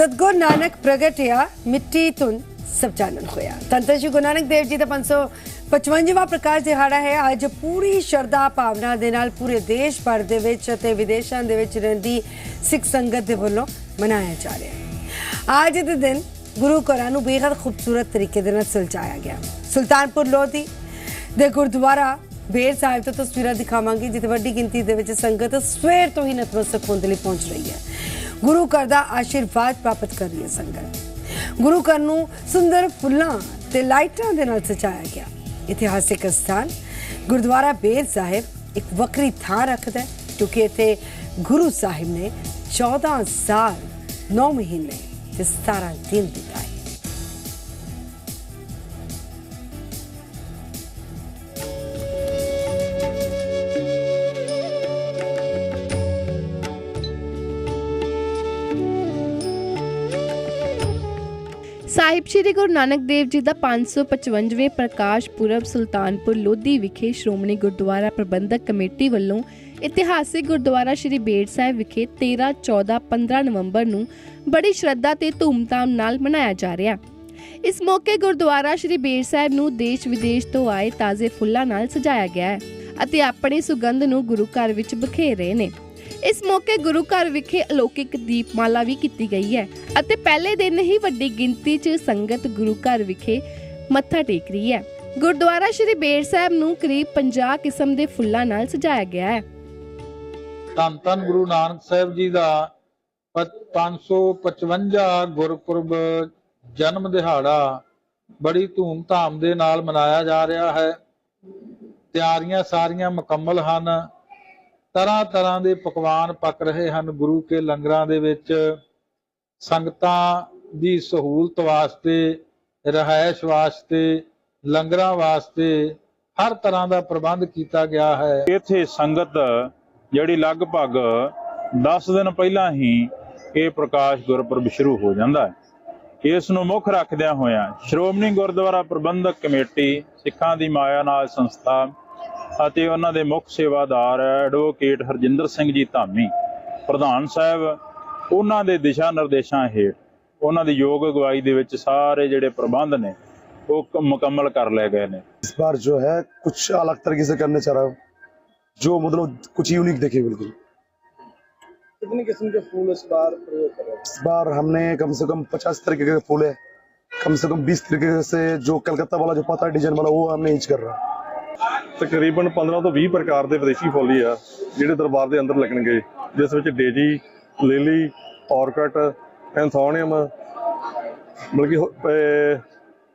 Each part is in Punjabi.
ਸਤਗੁਰ ਨਾਨਕ ਪ੍ਰਗਟਿਆ, ਮਿੱਟੀ ਤੁਨ ਸਭ ਜਾਣਨ ਹੋਇਆ। ਤੰਤਰ ਸ਼੍ਰੀ ਗੁਰੂ ਨਾਨਕ ਦੇਵ ਜੀ ਦਾ 555ਵਾਂ ਪ੍ਰਕਾਸ਼ ਦਿਹਾੜਾ ਹੈ। ਅੱਜ ਪੂਰੀ ਸ਼ਰਧਾ ਭਾਵਨਾ ਦੇ ਨਾਲ ਪੂਰੇ ਦੇਸ਼ ਭਰ ਦੇ ਵਿੱਚ ਅਤੇ ਵਿਦੇਸ਼ਾਂ ਦੇ ਵਿੱਚ ਰਹਿੰਦੀ ਸਿੱਖ ਸੰਗਤ ਦੇ ਵੱਲੋਂ ਮਨਾਇਆ ਜਾ ਰਿਹਾ ਹੈ। ਅੱਜ ਦੇ ਦਿਨ ਗੁਰੂ ਘਰਾਂ ਨੂੰ ਬੇਹੱਦ ਖੂਬਸੂਰਤ ਤਰੀਕੇ ਦੇ ਨਾਲ ਸਜਾਇਆ ਗਿਆ। ਸੁਲਤਾਨਪੁਰ ਲੋਧੀ ਦੇ ਗੁਰਦੁਆਰਾ ਬੇਰ ਸਾਹਿਬ ਤੋਂ ਤਸਵੀਰਾਂ ਦਿਖਾਵਾਂਗੀ, ਜਿੱਥੇ ਵੱਡੀ ਗਿਣਤੀ ਦੇ ਵਿੱਚ ਸੰਗਤ ਸਵੇਰ ਤੋਂ ਹੀ ਨਤਮਸਤਕ ਹੋਣ ਦੇ ਲਈ ਪਹੁੰਚ ਰਹੀ ਹੈ। ਗੁਰੂ ਘਰ ਦਾ ਆਸ਼ੀਰਵਾਦ ਪ੍ਰਾਪਤ ਕਰ ਰਹੀ ਹੈ ਸੰਗਤ। ਗੁਰੂ ਘਰ ਨੂੰ ਸੁੰਦਰ ਫੁੱਲਾਂ ਤੇ ਲਾਈਟਾਂ ਦੇ ਨਾਲ ਸਜਾਇਆ ਗਿਆ। ਇਤਿਹਾਸਿਕ ਸਥਾਨ ਗੁਰਦੁਆਰਾ ਬੇਰ ਸਾਹਿਬ ਇੱਕ ਵੱਖਰੀ ਥਾਂ ਰੱਖਦਾ ਹੈ, ਕਿਉਂਕਿ ਇੱਥੇ ਗੁਰੂ ਸਾਹਿਬ ਨੇ 14 ਸਾਲ 9 ਮਹੀਨੇ ਤੇ 17 ਦਿਨ ਬਿਤਾਏ। ਸਾਹਿਬ ਸ੍ਰੀ ਗੁਰੂ ਨਾਨਕ ਦੇਵ ਜੀ ਦਾ 555ਵੇਂ ਪ੍ਰਕਾਸ਼ ਪੁਰਬ ਸੁਲਤਾਨਪੁਰ ਲੋਧੀ ਵਿਖੇ ਸ਼੍ਰੋਮਣੀ ਗੁਰਦੁਆਰਾ ਪ੍ਰਬੰਧਕ ਕਮੇਟੀ ਵੱਲੋਂ ਇਤਿਹਾਸਿਕ ਗੁਰਦੁਆਰਾ ਸ੍ਰੀ ਬੇੜ ਸਾਹਿਬ ਵਿਖੇ 13 14 15 ਨਵੰਬਰ ਨੂੰ ਬੜੀ ਸ਼ਰਧਾ ਤੇ ਧੂਮਧਾਮ ਨਾਲ ਮਨਾਇਆ ਜਾ ਰਿਹਾ। ਇਸ ਮੌਕੇ ਗੁਰਦੁਆਰਾ ਸ੍ਰੀ ਬੇੜ ਸਾਹਿਬ ਨੂੰ ਦੇਸ਼ ਵਿਦੇਸ਼ ਤੋਂ ਆਏ ਤਾਜ਼ੇ ਫੁੱਲਾਂ ਨਾਲ ਸਜਾਇਆ ਗਿਆ ਹੈ ਅਤੇ ਆਪਣੀ ਸੁਗੰਧ ਨੂੰ ਗੁਰੂ ਘਰ ਵਿੱਚ ਬਖੇਰ ਰਹੇ ਨੇ। ਇਸ ਮੌਕੇ ਗੁਰੂ ਘਰ ਵਿਖੇ ਅਲੌਕਿਕ ਦੀਪਮਾਲਾ ਵੀ ਕੀਤੀ ਗਈ ਹੈ ਅਤੇ ਪਹਿਲੇ ਦਿਨ ਹੀ ਵੱਡੀ ਗਿਣਤੀ 'ਚ ਸੰਗਤ ਗੁਰੂ ਘਰ ਵਿਖੇ ਮੱਥਾ ਟੇਕ ਰਹੀ ਹੈ। ਗੁਰਦੁਆਰਾ ਸ਼੍ਰੀ ਬੇਰ ਸਾਹਿਬ ਨੂੰ ਕਰੀਬ 50 ਕਿਸਮ ਦੇ ਫੁੱਲਾਂ ਨਾਲ ਸਜਾਇਆ ਗਿਆ ਹੈ। ਧੰਨ ਧੰਨ ਗੁਰੂ ਨਾਨਕ ਸਾਹਿਬ ਜੀ ਦਾ ਪ- 555 ਗੁਰਪੁਰਬ ਜਨਮ ਦਿਹਾੜਾ ਬੜੀ ਧੂਮ-ਧਾਮ ਦੇ ਨਾਲ ਮਨਾਇਆ ਜਾ ਰਿਹਾ ਹੈ। ਤਿਆਰੀਆਂ ਸਾਰੀਆਂ ਮੁਕੰਮਲ ਹਨ। ਤਰ੍ਹਾਂ ਤਰ੍ਹਾਂ ਦੇ ਪਕਵਾਨ ਪੱਕ ਰਹੇ ਹਨ ਗੁਰੂ ਕੇ ਲੰਗਰਾਂ ਦੇ ਵਿੱਚ। ਸੰਗਤਾਂ ਦੀ ਸਹੂਲਤ ਵਾਸਤੇ ਰਹਿائش ਵਾਸਤੇ, ਲੰਗਰਾਂ ਵਾਸਤੇ ਹਰ ਤਰ੍ਹਾਂ ਦਾ ਪ੍ਰਬੰਧ ਕੀਤਾ ਗਿਆ ਹੈ। ਇੱਥੇ ਸੰਗਤ ਜਿਹੜੀ ਲਗਭਗ 10 ਦਿਨ ਪਹਿਲਾਂ ਹੀ ਇਹ ਪ੍ਰਕਾਸ਼ ਗੁਰਪੁਰਬ ਸ਼ੁਰੂ ਹੋ ਜਾਂਦਾ ਹੈ। ਇਸ ਨੂੰ ਮੁੱਖ ਰੱਖਦਿਆਂ ਹੋਇਆਂ ਸ਼੍ਰੋਮਣੀ ਗੁਰਦੁਆਰਾ ਪ੍ਰਬੰਧਕ ਕਮੇਟੀ, ਸਿੱਖਾਂ ਦੀ ਮਾਇਆ ਨਾਲ ਸੰਸਥਾ ਅਤੇ ਉਹਨਾਂ ਦੇ ਮੁੱਖ ਸੇਵਾਦਾਰ ਐਡਵੋਕੇਟ ਹਰਜਿੰਦਰ ਸਿੰਘ ਜੀ ਧਾਮੀ ਪ੍ਰਧਾਨ ਸਾਹਿਬ ਉਹਨਾਂ ਦੇ ਦਿਸ਼ਾ ਨਿਰਦੇਸ਼ਾਂ ਹੇਠ ਉਹਨਾਂ ਦੀ ਯੋਗ ਅਗਵਾਈ ਦੇ ਵਿੱਚ ਸਾਰੇ ਜਿਹੜੇ ਪ੍ਰਬੰਧ ਨੇ ਉਹ ਕ- ਮੁਕੰਮਲ ਕਰ ਲਏ ਗਏ ਨੇ इस बार जो है कुछ अलग तरीके से करने चाह रहा हूँ जो मतलब कुछ यूनिक देखे बिल्कुल कितनी किस्म के फूल इस बार प्रयोग कर रहे हैं इस बार हमने कम से कम पचास तरीके के फूल है कम से कम बीस तरीके से जो कलकत्ता वाला जो पता डिजाइन वाला वो हमने यूज कर रहा है ਤਕਰੀਬਨ 15 ਤੋਂ 20 ਪ੍ਰਕਾਰ ਦੇ ਵਿਦੇਸ਼ੀ ਫੁੱਲ ਆ, ਜਿਹੜੇ ਦਰਬਾਰ ਦੇ ਅੰਦਰ ਲੱਗਣਗੇ, ਜਿਸ ਵਿੱਚ ਡੇਜੀ, ਲਿਲੀ, ਔਰਕਟ, ਐਂਥੋਨੀਅਮ ਬਲਕਿ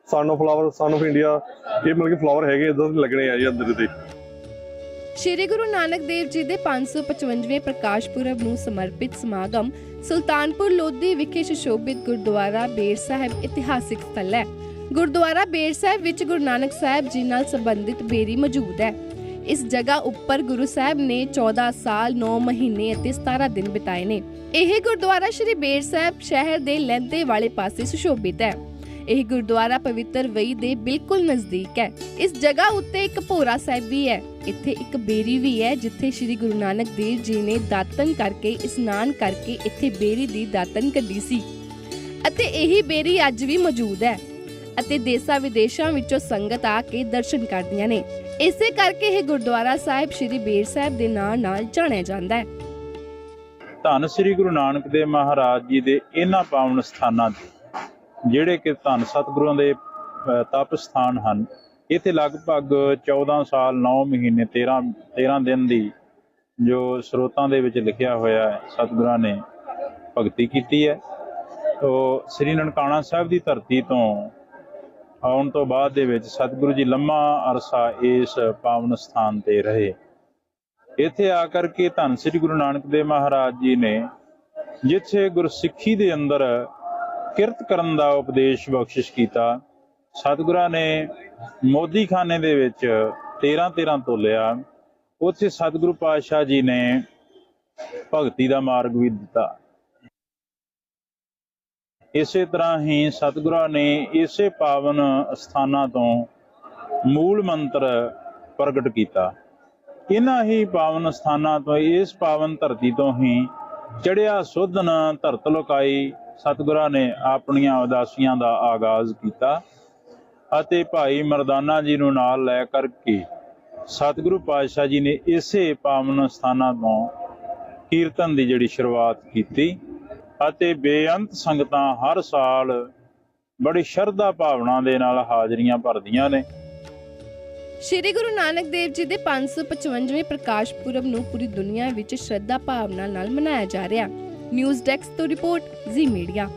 sunflower son of India ਇਹ ਮਤਲਬ ਕਿ ਫਲਾਵਰ ਹੈਗੇ ਇਦਾਂ ਦੇ ਲੱਗਣੇ ਆ ਜੀ ਅੰਦਰ ਦੇ। ਸ਼੍ਰੀ ਗੁਰੂ ਨਾਨਕ ਦੇਵ ਜੀ ਦੇ 555ਵੇਂ ਪ੍ਰਕਾਸ਼ ਪੁਰਬ ਨੂੰ ਸਮਰਪਿਤ ਸਮਾਗਮ ਸੁਲਤਾਨਪੁਰ ਲੋਧੀ ਵਿਖੇ ਸੁਸ਼ੋਭਿਤ ਗੁਰਦੁਆਰਾ ਬੇਰ ਸਾਹਿਬ ਇਤਿਹਾਸਿਕ ਸਥਲ ਹੈ। ਗੁਰਦੁਆਰਾ ਬੇਰ ਸਾਹਿਬ ਵਿੱਚ ਗੁਰੂ ਨਾਨਕ ਸਾਹਿਬ ਜੀ ਨਾਲ ਸੰਬੰਧਿਤ ਬੇਰੀ ਮੌਜੂਦ ਹੈ। ਇਸ ਜਗ੍ਹਾ ਉੱਪਰ ਗੁਰੂ ਸਾਹਿਬ ਨੇ 14 ਸਾਲ 9 ਮਹੀਨੇ ਅਤੇ 17 ਦਿਨ ਬਿਤਾਏ ਨੇ। ਇਹ ਗੁਰਦੁਆਰਾ ਸ਼੍ਰੀ ਬੇਰ ਸਾਹਿਬ ਸ਼ਹਿਰ ਦੇ ਲਹਿੰਦੇ ਵਾਲੇ ਪਾਸੇ ਸੁਸ਼ੋਭਿਤ ਹੈ। ਇਹ ਗੁਰਦੁਆਰਾ ਪਵਿੱਤਰ ਵਈ ਦੇ ਬਿਲਕੁਲ ਨਜ਼ਦੀਕ ਹੈ। ਇਸ ਜਗ੍ਹਾ ਉੱਤੇ ਇੱਕ ਭੋਰਾ ਸਾਹਿਬ ਵੀ ਹੈ। ਇੱਥੇ ਇੱਕ ਬੇਰੀ ਵੀ ਹੈ, ਜਿੱਥੇ ਸ੍ਰੀ ਗੁਰੂ ਨਾਨਕ ਦੇਵ ਜੀ ਨੇ ਦਾਤਨ ਕਰਕੇ, ਇਸ਼ਨਾਨ ਕਰਕੇ ਇੱਥੇ ਬੇਰੀ ਦੀ ਦਾਤਨ ਕੱਢੀ ਸੀ। ਅਤੇ ਇਹੀ ਬੇਰੀ ਅੱਜ ਵੀ ਮੌਜੂਦ ਹੈ। ਅਤੇ ਦੇਸਾਂ ਵਿਦੇਸ਼ਾਂ ਵਿੱਚੋਂ ਸੰਗਤ ਆ ਕੇ ਦਰਸ਼ਨ ਕਰਦੀਆਂ ਨੇ। ਇਸੇ ਕਰਕੇ ਇਹ ਗੁਰਦੁਆਰਾ ਸਾਹਿਬ ਸ੍ਰੀ ਬੇਰ ਸਾਹਿਬ ਦੇ ਨਾਂ ਨਾਲ ਜਾਣਿਆ ਜਾਂਦਾ ਹੈ। ਧੰਨ ਸ੍ਰੀ ਗੁਰੂ ਨਾਨਕ ਦੇਵ ਮਹਾਰਾਜ ਜੀ ਦੇ ਇਹਨਾਂ ਪਾਵਨ ਸਥਾਨਾਂ ਤੇ, ਜਿਹੜੇ ਕਿ ਧੰਨ ਸਤਿਗੁਰਾਂ ਦੇ ਤਪ ਸਥਾਨ ਹਨ, ਇੱਥੇ ਲਗਭਗ 14 ਸਾਲ 9 ਮਹੀਨੇ 13 13 ਦਿਨ ਦੀ ਜੋ ਸਰੋਤਾਂ ਦੇ ਵਿੱਚ ਲਿਖਿਆ ਹੋਇਆ ਹੈ, ਸਤਿਗੁਰਾਂ ਨੇ ਭਗਤੀ ਕੀਤੀ ਹੈ। ਤੋ ਸ੍ਰੀ ਨਨਕਾਣਾ ਸਾਹਿਬ ਦੀ ਧਰਤੀ ਤੋਂ ਆਉਣ ਤੋਂ ਬਾਅਦ ਦੇ ਵਿੱਚ ਸਤਿਗੁਰੂ ਜੀ ਲੰਮਾ ਅਰਸਾ ਇਸ ਪਾਵਨ ਸਥਾਨ ਤੇ ਰਹੇ। ਇੱਥੇ ਆ ਕਰਕੇ ਧੰਨ ਸ੍ਰੀ ਗੁਰੂ ਨਾਨਕ ਦੇਵ ਮਹਾਰਾਜ ਜੀ ਨੇ ਜਿੱਥੇ ਗੁਰਸਿੱਖੀ ਦੇ ਅੰਦਰ ਕਿਰਤ ਕਰਨ ਦਾ ਉਪਦੇਸ਼ ਬਖਸ਼ਿਸ਼ ਕੀਤਾ, ਸਤਿਗੁਰਾਂ ਨੇ ਮੋਦੀ ਖਾਨੇ ਦੇ ਵਿੱਚ 13 13 ਤੋਲਿਆ। ਉੱਥੇ ਸਤਿਗੁਰੂ ਪਾਤਸ਼ਾਹ ਜੀ ਨੇ ਭਗਤੀ ਦਾ ਮਾਰਗ ਵੀ ਦਿੱਤਾ। ਇਸੇ ਤਰ੍ਹਾਂ ਹੀ ਸਤਿਗੁਰਾਂ ਨੇ ਇਸੇ ਪਾਵਨ ਅਸਥਾਨਾਂ ਤੋਂ ਮੂਲ ਮੰਤਰ ਪ੍ਰਗਟ ਕੀਤਾ। ਇਹਨਾਂ ਹੀ ਪਾਵਨ ਸਥਾਨਾਂ ਤੋਂ, ਇਸ ਪਾਵਨ ਧਰਤੀ ਤੋਂ ਹੀ ਚੜਿਆ ਸੁਧਨ ਧਰਤ ਲੋਕਾਈ ਸਤਿਗੁਰਾਂ ਨੇ ਆਪਣੀਆਂ ਉਦਾਸੀਆਂ ਦਾ ਆਗਾਜ਼ ਕੀਤਾ ਅਤੇ ਭਾਈ ਮਰਦਾਨਾ ਜੀ ਨੂੰ ਨਾਲ ਲੈ ਕਰਕੇ ਸਤਿਗੁਰੂ ਪਾਤਸ਼ਾਹ ਜੀ ਨੇ ਇਸੇ ਪਾਵਨ ਸਥਾਨਾਂ ਤੋਂ ਕੀਰਤਨ ਦੀ ਜਿਹੜੀ ਸ਼ੁਰੂਆਤ ਕੀਤੀ। ਅਤੇ ਬੇਅੰਤ ਸੰਗਤਾਂ ਹਰ ਸਾਲ ਬੜੀ ਸ਼ਰਧਾ ਭਾਵਨਾ ਦੇ ਨਾਲ ਹਾਜ਼ਰੀਆਂ ਭਰਦੀਆਂ ਨੇ। ਸ਼੍ਰੀ ਗੁਰੂ ਨਾਨਕ ਦੇਵ ਜੀ ਦੇ 555ਵੇਂ ਪ੍ਰਕਾਸ਼ ਪੁਰਬ ਨੂੰ ਪੂਰੀ ਦੁਨੀਆ ਵਿੱਚ ਸ਼ਰਧਾ ਭਾਵਨਾ ਨਾਲ ਮਨਾਇਆ ਜਾ ਰਿਹਾ। ਨਿਊਜ਼ ਡੈਸਕ ਤੋਂ ਰਿਪੋਰਟ, ਜ਼ੀ ਮੀਡੀਆ।